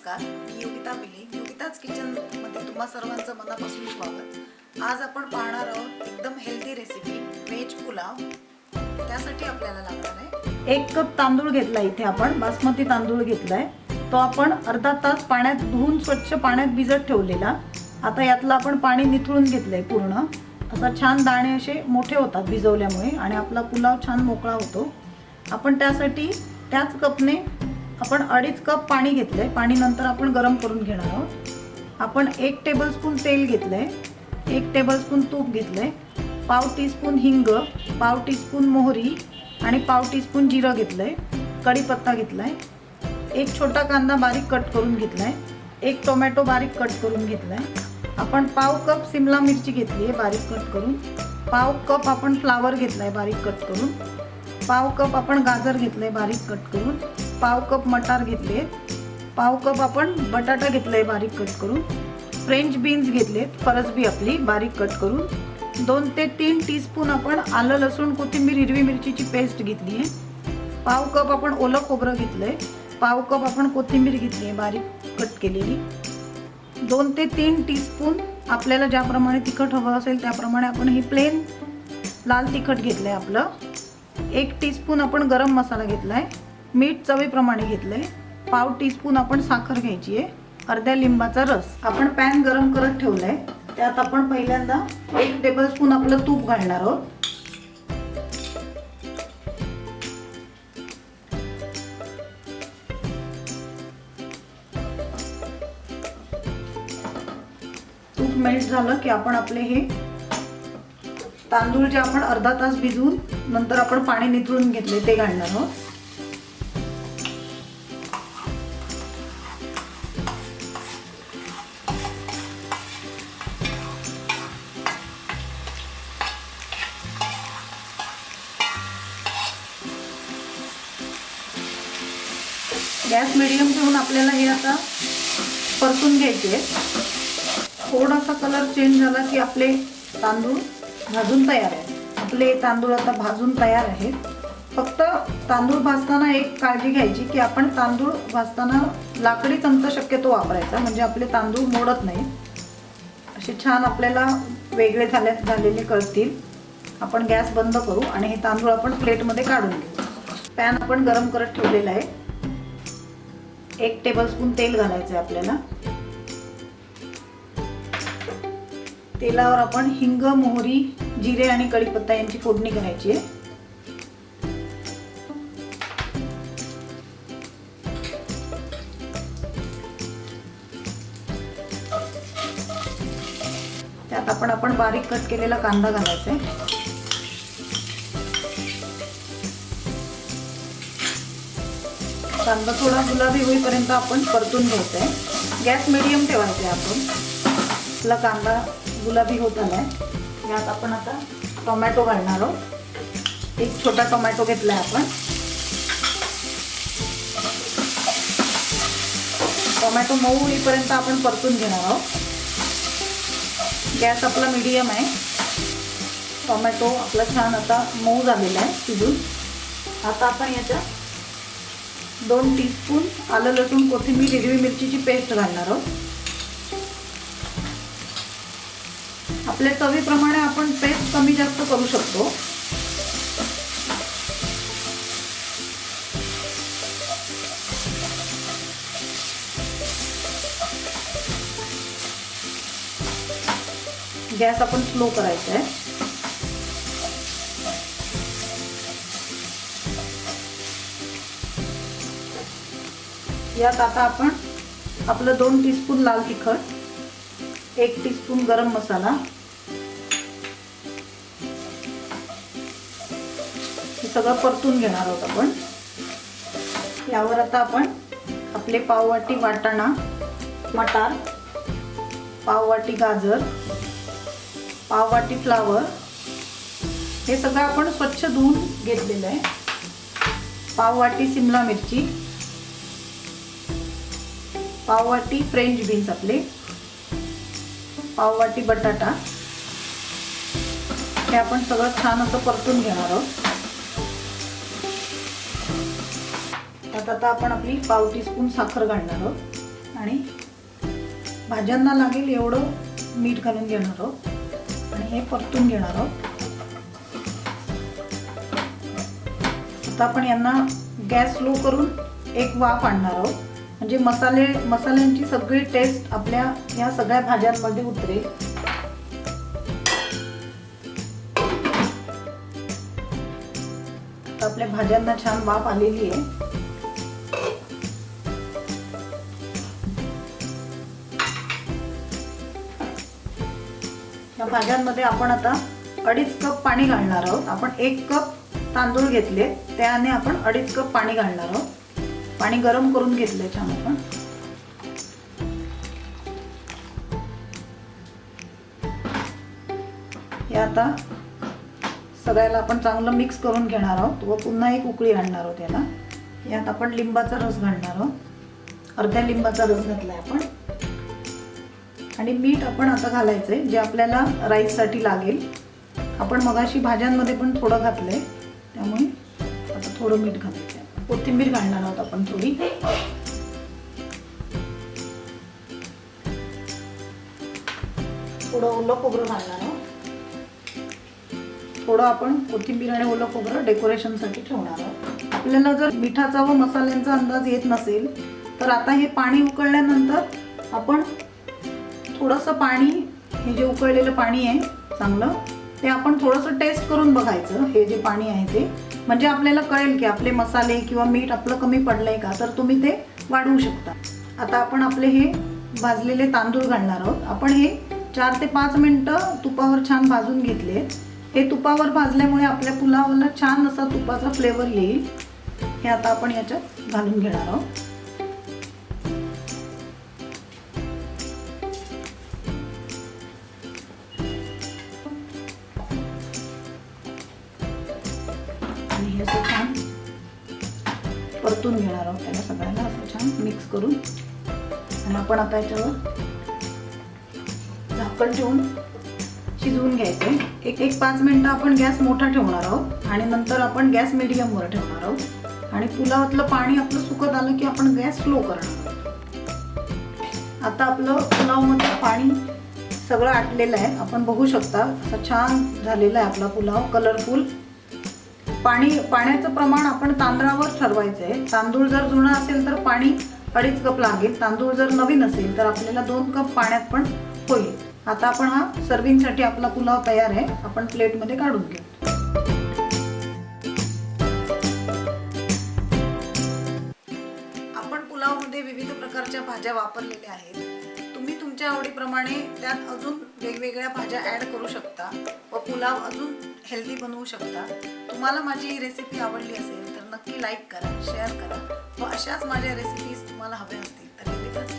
नमस्कार मी योगिता पिले योगिताच किचनमध्ये तुम्हा सर्वांचं मनापासून स्वागत. आज आपण पाहणार आहोत एकदम हेल्दी रेसिपी व्हेज पुलाव. त्यासाठी आपल्याला लागणार आहे एक कप तांदूळ घेतला इथे आपण बासमती तांदूळ घेतलाय. तो आपण अर्धा तास पाण्यात धुवून स्वच्छ पाण्यात भिजत ठेवलेला. आता यातलं आपण पाणी निथळून घेतलंय पूर्ण. असा छान दाणे असे मोठे होतात भिजवल्यामुळे आणि आपला पुलाव छान मोकळा होतो. आपण त्यासाठी त्याच कपने आपण अडीच कप पाणी घेतलंय. पाणी नंतर आपण गरम करून घेणार आहोत. आपण एक टेबलस्पून तेल घेतलंय. एक टेबलस्पून तूप घेतलंय. पाव टीस्पून हिंग पाव टीस्पून मोहरी आणि पाव टीस्पून जिरं घेतलंय. कढीपत्ता घेतलाय. एक छोटा कांदा बारीक कट करून घेतलाय. एक टोमॅटो बारीक कट करून घेतलाय. आपण पाव कप सिमला मिरची घेतली आहे बारीक कट करून. पाव कप आपण फ्लावर घेतलाय बारीक कट करून. पाव कप आपण गाजर घेतलंय बारीक कट करून. पाव कप मटार घेतले. पाव कप आपण बटाटा घेतलाय बारीक कट करून. फ्रेंच बीन्स घेतलेत फरसबी आपली बारीक कट करून. दोन ते तीन टीस्पून आपण आलं लसूण कोथिंबीर हिरवी मिरचीची पेस्ट घेतली आहे. पाव कप आपण ओलं खोबरं घेतलंय. पाव कप आपण कोथिंबीर घेतली आहे बारीक कट केलेली. दोन ते तीन टीस्पून आपल्याला ज्याप्रमाणे तिखट हवं असेल त्याप्रमाणे आपण हे प्लेन लाल तिखट घेतलं आहे आपलं. एक टीस्पून आपण गरम मसाला घेतला आहे मीठ चवीप्रमाणे घेतलं आहे पाव टीस्पून आपण साखर घ्यायची आहे. अर्ध्या लिंबाचा रस आपण पॅन गरम करत ठेवलं आहे त्यात आपण पहिल्यांदा एक टेबलस्पून आपलं तूप घालणार आहोत. तूप मेल्ट झालं की आपण आपले हे तांदूळ जे आपण अर्धा तास भिजवून नंतर आपण पाणी निचळून घेतले ते घालणार आहोत. गॅस मिडियम ठेवून आपल्याला हे आता परतून घ्यायचे. थोडासा कलर चेंज झाला की आपले तांदूळ भाजून तयार आहे आपले तांदूळ आता भाजून तयार आहेत. फक्त तांदूळ भाजताना एक काळजी घ्यायची की आपण तांदूळ भाजताना लाकडी तंत्र शक्यतो वापरायचा म्हणजे आपले तांदूळ मोडत नाही. असे छान आपल्याला वेगळे झाले झालेले कळतील. आपण गॅस बंद करू आणि हे तांदूळ आपण प्लेटमध्ये काढून घेऊ. पॅन आपण गरम करत ठेवलेला आहे. एक टेबलस्पून तेल घालायचं आहे आपल्याला. तेलावर आपण हिंग मोहरी जिरे आणि कढीपत्ता यांची फोडणी करायची आहे. त्यात आपण आपण बारीक कट केलेला कांदा घालायचा आहे कांदा थोडा गुलाबी होईपर्यंत आपण परतून घ्यायचा आहे गॅस मिडियम ठेवायचा आहे आपण. आपला कांदा गुलाबी होत आलाय. यात आपण आता टोमॅटो घालणार आहोत. एक छोटा टोमॅटो घेतला आहे आपण. टोमॅटो मऊ होईपर्यंत आपण परतून घेणार आहोत. गॅस आपला मीडियम आहे. टोमॅटो आपला छान आता मऊ झालेला आहे शिजून. आता आपण याच्यात दोन टीस्पून आलं लसूण कोथिंबीर हिरवी मिरचीची पेस्ट घालणार आहोत. आपल्या चवीप्रमाणे आपण पेस्ट कमी जास्त करू शकतो. गॅस आपण स्लो करायचा आहे. यात आता आपण आपलं दोन टीस्पून लाल तिखट एक टीस्पून गरम मसाला. हे सगळं परतून घेणार आहोत आपण. यावर आता आपण आपले पाववाटी वाटाणा मटार पाववाटी गाजर पाववाटी फ्लावर हे सगळं आपण स्वच्छ धुवून घेतलेलं आहे. पाववाटी सिमला मिरची. पाववाटी फ्रेंच बीन्स आपले. पाववाटी बटाटा. हे आपण सगळं छान असं परतून घेणार आहोत. त्यात आता आपण आपली पाव टीस्पून साखर घालणार आहोत. आणि भाज्यांना लागेल एवढं मीठ घालून घेणार आहोत. आणि हे परतून घेणार आहोत. आता आपण यांना गॅस स्लो करून एक वाफ आणणार आहोत. म्हणजे मसाले मसाल्यांची सगळी टेस्ट आपल्या या सगळ्या भाज्यांमध्ये उतरेल. आपल्या भाज्यांना छान वाफ आलेली आहे. या भाज्यांमध्ये आपण आता अडीच कप पाणी घालणार आहोत. आपण एक कप तांदूळ घेतले त्याने आपण अडीच कप पाणी घालणार आहोत. पाणी गरम करून घेतले छान आपण. हे आता सगळ्याला आपण चांगलं मिक्स करून घेणार आहोत व पुन्हा एक उकळी आणणार आहोत याला. यात आपण लिंबाचा रस घालणार आहोत. अर्ध्या लिंबाचा रस घातलाय आपण. आणि मीठ आपण आता घालायचंय जे आपल्याला राईससाठी लागेल. आपण मगाशी भाज्यांमध्ये पण थोडं घातलंय त्यामुळे आता थोडं मीठ घालायचं आहे कोथिंबीर घालणार आहोत आपण थोडी. थोडं ओलं खोबरं घालणार आहोत. थोडं आपण कोथिंबीर आणि ओलं खोबरं डेकोरेशनसाठी ठेवणार आहोत. आपल्याला जर मिठाचा व मसाल्यांचा अंदाज येत नसेल तर आता हे पाणी उकळल्यानंतर आपण थोडंसं पाणी हे जे उकळलेलं पाणी आहे चांगलं ते आपण थोडंसं टेस्ट करून बघायचं हे जे पाणी आहे ते. म्हणजे आपल्याला कळेल की आपले मसाले किंवा मीठ आपलं कमी पडलंय का तर तुम्ही ते वाढवू शकता. आता आपण आपले हे भाजलेले तांदूळ घालणार आहोत. आपण हे चार ते पाच मिनटं तुपावर छान भाजून घेतले. हे तुपावर भाजल्यामुळे आपल्या पुलावाला छान असा तुपाचा फ्लेवर येईल. हे आता आपण याच्यात घालून घेणार आहोत. परतून घेणार आहोत त्याला सगळ्यांना असं छान मिक्स करून. आणि आपण आता याच्यावर झाकण ठेवून शिजवून घ्यायचं एक एक पाच मिनटं आपण गॅस मोठा ठेवणार आहोत. आणि नंतर आपण गॅस मिडियमवर ठेवणार आहोत. आणि पुलावातलं पाणी आपलं सुकत आलं की आपण गॅस स्लो करणार आहोत. आता आपलं पुलावमधलं पाणी सगळं आटलेलं आहे. आपण बघू शकता असं छान झालेला आहे आपला पुलाव कलरफुल पाणी पाण्याचं प्रमाण आपण तांदळावर ठरवायचं आहे. तांदूळ जर जुना असेल तर पाणी अडीच कप लागेल. तांदूळ जर नवीन असेल तर आपल्याला दोन कप पाण्यात पण होईल. आता आपण हा सर्विंगसाठी आपला पुलाव तयार आहे. आपण प्लेटमध्ये काढून घेऊ. आपण पुलावमध्ये विविध प्रकारच्या भाज्या वापरलेल्या आहेत. तुमच्या आवडीप्रमाणे त्यात अजून वेगवेगळ्या भाज्या ॲड करू शकता व पुलाव अजून हेल्दी बनवू शकता. तुम्हाला माझी ही रेसिपी आवडली असेल तर नक्की लाईक करा शेअर करा व अशाच माझ्या रेसिपीज तुम्हाला हव्या असतील तर निकिताज